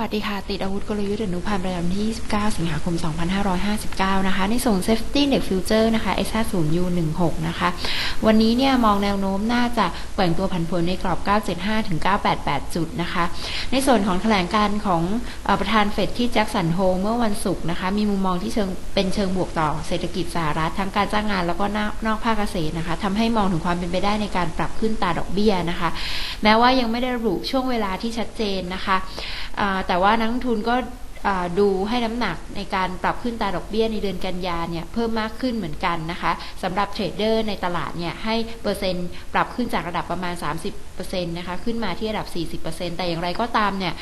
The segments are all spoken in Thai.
วัสดีค่ะ ติดอาวุธกลยุทธ์อนุพันธ์ประจำที่ 29 สิงหาคม 2559 นะคะ ในส่วน Safety Index Future นะคะ S50U16 นะคะ วันนี้เนี่ยมองแนวโน้มน่าจะแกว่งตัวผันผวนในกรอบ 975 ถึง 988 จุดนะคะ ในส่วนของแถลงการของอประธานเฟดที่แจ็คสันโฮเมื่อวันศุกร์นะคะ มีมุมมองที่เชิงเป็นเชิงบวกต่อเศรษฐกิจสหรัฐทั้งการจ้างงานแล้วก็นอกนอกภาคเกษตรนะคะทำให้มองถึงความเป็นไปได้ในการปรับขึ้นตาดอกเบี้ยนะคะ แม้ว่ายังไม่ได้ระบุช่วงเวลาที่ชัดเจนนะคะแต่ว่านักลงทุนก็ ดูให้น้ำหนักในการปรับขึ้นตาดอกเบี้ยในเดือนกันยาเนี่ยเพิ่มมากขึ้นเหมือนกันนะคะสำหรับเทรดเดอร์ในตลาดเนี่ยให้เปอร์เซ็นต์ปรับขึ้นจากระดับประมาณ 30%นะคะขึ้นมาที่ระดับ 40%แต่อย่างไรก็ตามเนี่ย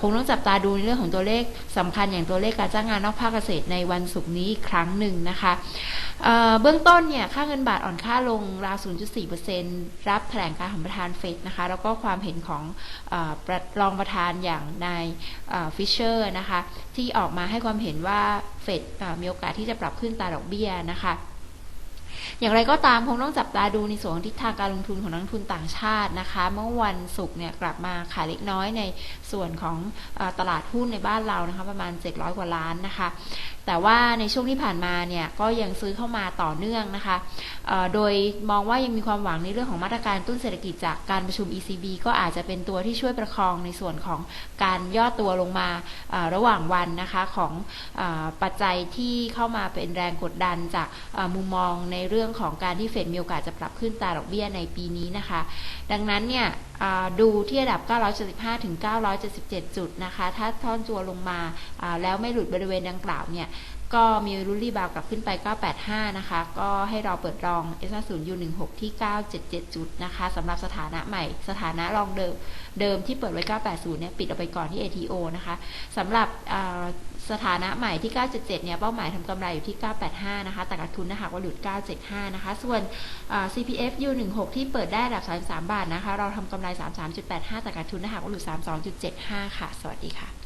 คงต้องจับตาดูในเรื่องของตัวเลขสำคัญอย่างตัวเลขการจ้างงานนอกภาคเกษตรในวันศุกร์นี้อีกครั้งหนึ่งนะคะเเบื้องต้นเนี่ยค่าเงินบาทอ่อนค่าลงราว 0.4%รับแถลงการของประธานเฟดนะคะแล้วก็ความเห็นของออประรองประธานอย่างนายฟิชเชอร์นะคะที่ออกมาให้ความเห็นว่าเฟดมีโอกาสที่จะปรับขึ้นตาดอกเบี้ยนะคะ อย่างไรก็ตามคงต้องจับตาดูในส่วนทิศทางการลงทุนของนักทุนต่างชาตินะคะ เมื่อวันศุกร์เนี่ยกลับมาขายเล็กน้อยในส่วนของอตลาดหุ้นในบ้านเรานะคะประมาณ 700 กว่าล้านนะคะ แต่ว่าในช่วงที่ผ่านมาเนี่ยก็ยังซื้อเข้ามาต่อเนื่องนะคะ โดยมองว่ายังมีความหวังในเรื่องของมาตรการตุ้นเศรษฐกิจจากการประชุม ECB ก็อาจจะเป็นตัวที่ช่วยประคองในส่วนของการย่อตัวลงมาระหว่างวันนะคะของอปัจจัยที่เข้ามาเป็นแรงกดดันจากมุมมองในเรื่องื่องของการที่เฟดมีโอกาสจะปรับขึ้นตาดอกเบี้ยในปีนี้นะคะ ดังนั้นเนี่ย ดูที่ระดับ 975 ถึง 977 จุดนะคะ ถ้าท่อนตัวลงมาแล้วไม่หลุดบริเวณดังกล่าวเนี่ย ก็มีรุ่นรีบาวกลับขึ้นไป 985 นะคะ ก็ให้เราเปิดรอง S 0 U 1 6ที่ 977 จุดนะคะสำหรับสถานะใหม่ สถานะรองเดิม เดิมที่เปิดไว้ 980 เนี่ย ปิดออกไปก่อนที่ ATO นะคะสำหรับสถานะใหม่ที่ 977 เนี่ย เป้าหมายทำกำไรอยู่ที่ 985 นะคะ แต่ขาดทุนนะคะว่าหลุด 975 นะคะ ส่วน CPF U 1 6 ที่เปิดได้ระดับ 33 บาทนะคะ เราทำกำไร33.85 จากการทุนนะคะว่าหลุด32.75 ค่ะ สวัสดีค่ะ